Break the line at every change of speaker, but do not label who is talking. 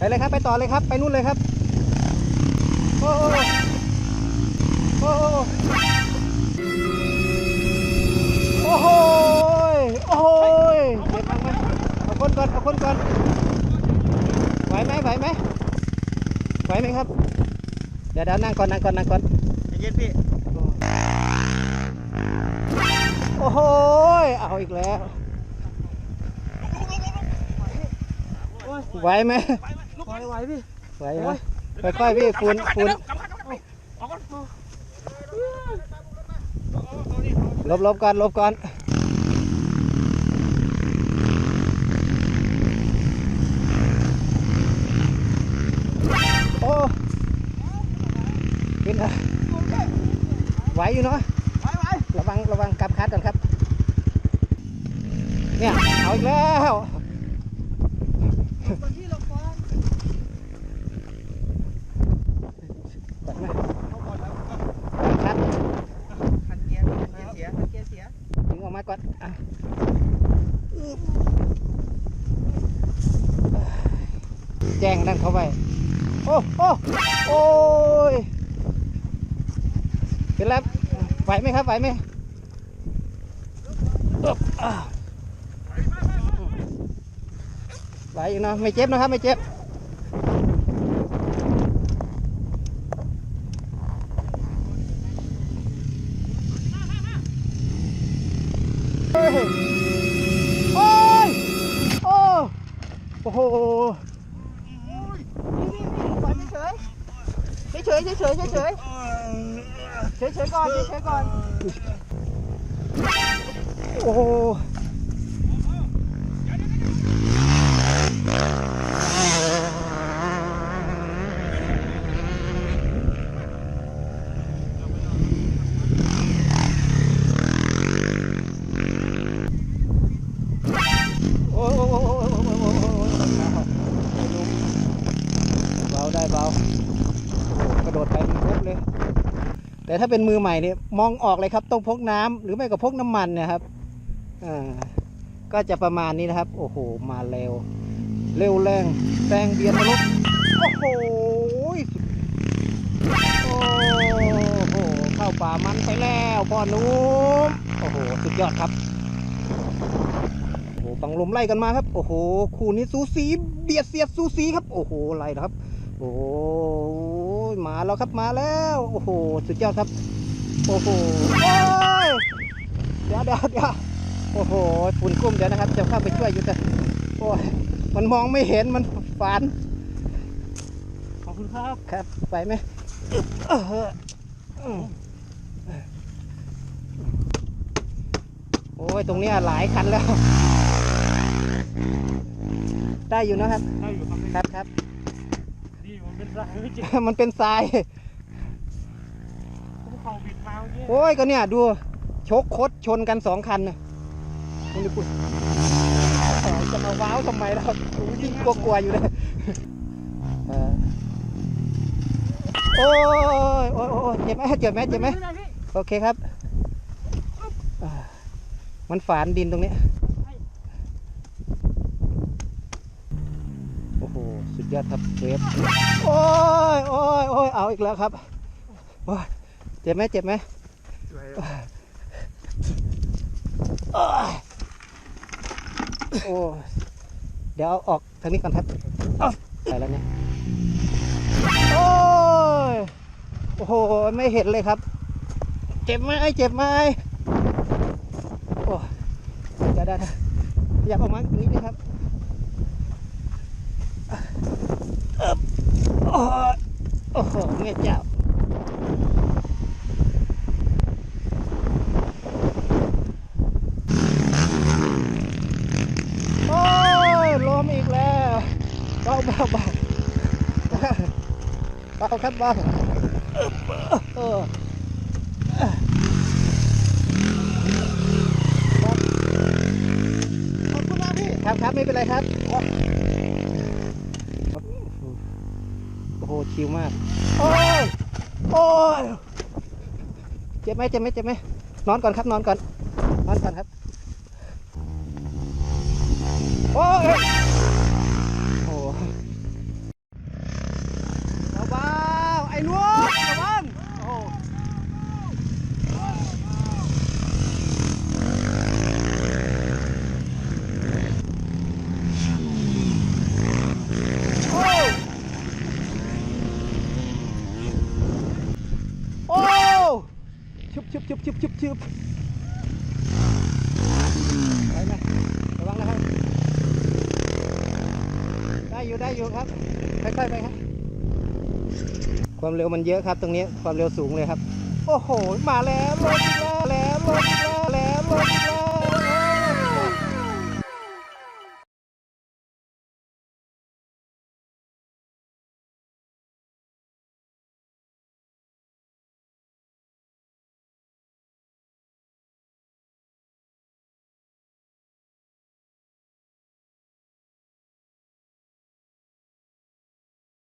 ไปเลยครับ ไปต่อเลยครับ ไปนู่นเลยครับ โอ้โหโอ้โหโอ้โหโอ้โหเจ็บมากไหมเอาคนก่อนเอาคนก่อนไหวไหมไหวไหมไหวไหมครับ เดี๋ยวเดี๋ยวนั่งก่อนนั่งก่อนนั่งก่อน
ใจเย็นพี่
โอ้โหเอาอีกแล้วไหวไหม
ไหวไหวพี่
ไหวไหมค่อยๆพี่ฟูนฟูนลบลบก่อนลบก่อนโอ้ขึ้นนะไหวอยู่เนาะ
ไหวไหว
ระวังระวังกลับคัดก่อนครับ เนี่ย เอาอีกแล้ว quá
à. Chàng đang có vậy ô ô, ôi. Cái
lát. Phải mấy ค
รั
บ phải mấy vậy à. nó mày chép nó ครับ mày chép? ยโอ้ยโอ้โอ้โห
ไม่เฉยไม่เฉยเฉยเฉยเฉยเฉยเฉยก่อนเฉยก่อน
โอ้โห แต่ถ้าเป็นมือใหม่เนี่ยมองออกเลยครับต้องพกน้ำหรือไม่ก็พกน้ำมันนะครับอ่าก็จะประมาณนี้นะครับ โอ้โห มาเร็ว เร็วแรงแรงเบียนนรกโอ้โหโอ้โหเข้าป่ามันไปแล้วพ่อนุ่มโอ้โหสุดยอดครับโอ้โหบังลมไล่กันมาครับ โอ้โหคู่นี้สูสีเบียดเสียดสูสีครับ โอ้โหไล่นะครับ โอ้ โหมาแล้วครับมาแล้วโอ้โหสุดยอดครับ โอ้โหโอ้ยเดี๋ยวเดี๋ยวเดี๋ยวโอ้โหฝุ่นกุ้มเดี๋ยวนะครับจะเข้าไปช่วยอยู่แต่โอ้ยมันมองไม่เห็นมันฝัน
ขอบคุณครับ
ครับไปไหมอึ๊บเอออืมโอ้ยตรงเนี้ยหลายคันแล้ว ได้อยู่นะครับ
ได้อยู่ครับ
ครับครับ
นี่ มันเป็นไรไม่เจ็บ
มันเป็นทราย
ภูเขาบิดมาเมื่อกี้
โอ้ยก็เนี่ยดูชกคดชนกันสองคันนะนี่ดูคุณจะมาว้าวทำไมล่ะยิ่งกลัวๆอยู่เลยเออโอ้ยโอ้ยโอ้ยเจ็บไหมเจ็บไหมเจ็บไหมโอเคครับอ่ามันฝานดินตรงนี้ โอ้โห สุดยอดครับเวฟโอ้ยโอ้ยโอ้ยเอาอีกแล้วครับโอ้ยเจ็บไหมเจ็บไหมโอ้ยโอ้ยเดี๋ยวเอาออกทางนี้ก่อนครับอ๊ะไปแล้วเนี่ยโอ้ยโอ้โห ไม่เห็นเลยครับ เจ็บไหมเจ็บไหมโอ้ยเดี๋ยวได้อยากออกมานิดนึงครับเอิบ โอ้โหเงี้ยเจ้าโอ้ยลมอีกแล้วเบาเบาเบาเบาครับเบาเออขอบคุณมากพี่ครับครับไม่เป็นไรครับ คิวมาก โอ้ย โอ้ย เจ็บไหมเจ็บไหมเจ็บไหมนอนก่อนครับนอนก่อน นอนก่อนครับ โอ้ย โอ้เบาๆไอ้นุ่ ปไหมระวังนะครับ ได้อยู่ได้อยู่ครับ ค่อยๆไปครับ ความเร็วมันเยอะครับ ตรงนี้ ความเร็วสูงเลยครับ โอ้โห มาแล้วรถแล้วแล้วรถแล้วแล้วรถแล้ว